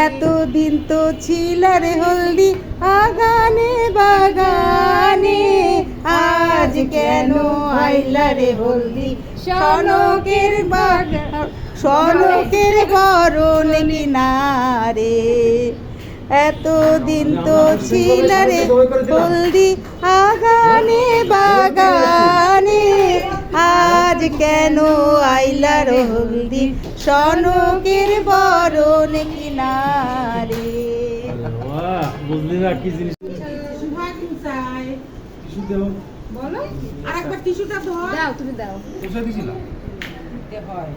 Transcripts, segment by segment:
এতদিন তো ছিল রে হলদি আগানে, বাগানে। আজ কেন আইলা রে হলদি? সনকের বাগান সনকের বরণ কিনারে এতদিন তো ছিল রে হলদি আগানে, বাগানে। আজ কেন আইলা হলদি সনকের বরণ কিনারে। বুঝলি না কি জিনিস বলো আর একবার টিস্যুটা ধর দাও তুমি দাও। পোষা দিছিলাম হয়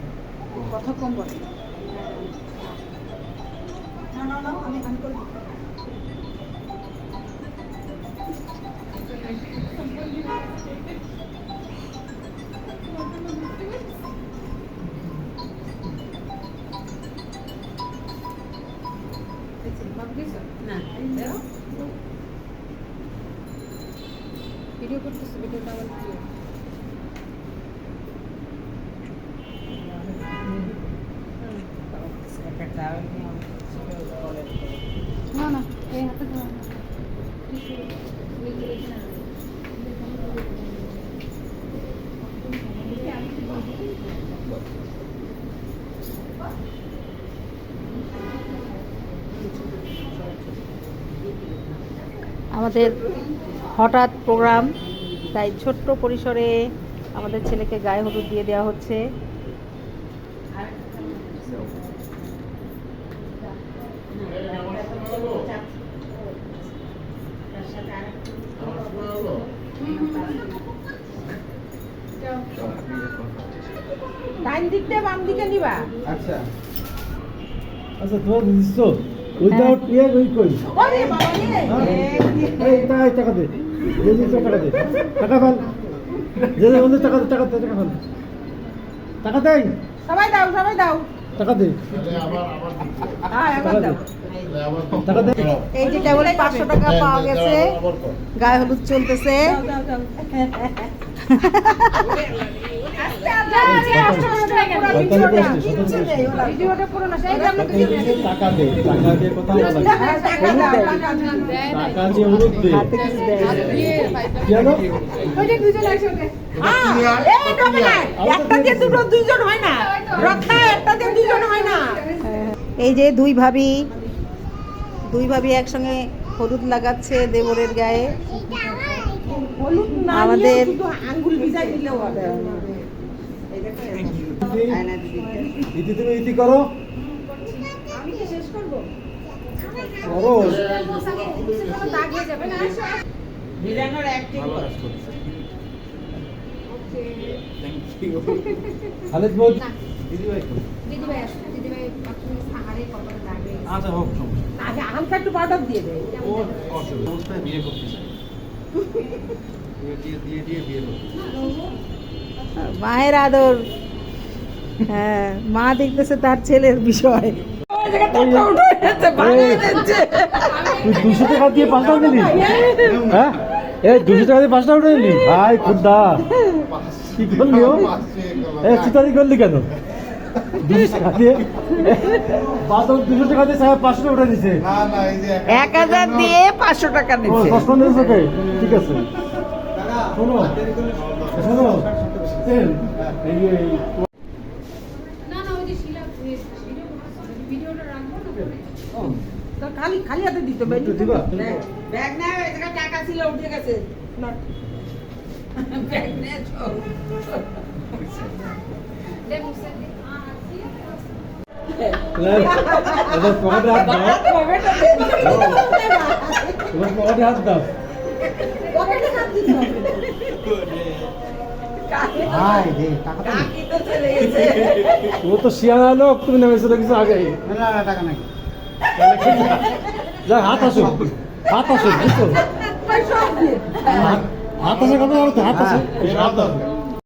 কথা কম বলে। না না না আমি আমি ভিডিও করতেছি ভিডিওটা আবার দিয়ে না না এই হাতে দাও টিস্যু লেগে রেখে না আমাদের হঠাৎ প্রোগ্রাম তাই ছোট্ট পরিসরে আমাদের ছেলেকে গায়ে হলুদ দিয়ে দেওয়া হচ্ছে। ডাইন দিকটা বাম দিকে নিবা। আচ্ছা। আচ্ছা তোমার দিস তো উইদাউট ইয়ে ওই কই ওরে বাবা রে। এই টাকা টাকা দে। যে যে টাকা দে। টাকা ফেল। যে যে বন্ধু টাকা দে টাকা দে টাকা ফেল। টাকা দে সবাই দাও সবাই দাও। টাকা দে। হ্যাঁ এবার দাও। টাকা দে। এই যে কেবল পাঁচশো টাকা পাওয়া গেছে। গায়ে হলুদ চলতেছে। এই যে দুই ভাবি দুই ভাবি একসঙ্গে হলুদ লাগাচ্ছে দেবরের গায়ে। আমাদের আঙ্গুল ভিজাই দিলেও হবে। ইতি তুমি ইতি করো। করো। দাগ যাবে না ভিজানোর অ্যাক্টিং খালেদ বল না। দিদি ভাই কই? দিদি ভাই আসো দিদি ভাই আপনি সাহারে কপালে দাগ গেছে। আচ্ছা হোক আগে হালকা একটু পাউডার দিয়ে দেয়। ও অসুবিধা অবস্থায় করতে চাই। বিয়ে দিয়ে দিয়ে দিয়ে বিয়ে করতে চাই। মায়ের আদর। হ্যাঁ মা দেখতেছে তার ছেলের বিষয়। দুশো টাকা দিয়ে পাঁচটা উঠে নিলি? হ্যাঁ? এই দুশো টাকা দিয়ে পাঁচটা উঠে নিলি? ভাই খুদ্দা কি করলি ও? এ চিতারি করলি কেন? দুশো টাকা দিয়ে? দুশো টাকা দিয়ে সাহেব পাঁচটা উঠে দিছে এক হাজার দিয়ে পাঁচশো টাকা নিচ্ছে ঠিক আছে। শোনো শোনো এই, এই যে, এই না না ওই যে শিলা ভিডিও করতেছি ভিডিওটা রাখব না পরে? তো খালি খালি হাতে দিতে ব্যাগ না টাকা ছিল উঠে গেছে। ব্যাগ নে দে মুছে দে। আ এবার পকেটে হাত দাও। পকেটে হাত দাও। হাই রে টাকা তো নেই। ও তো শিয়ানা লোক তুমি নেমেছো কিছু আগে না, না, টাকা নাই। যা হাত আসো হাত আসো বুঝছ হাত হাত আসে কথা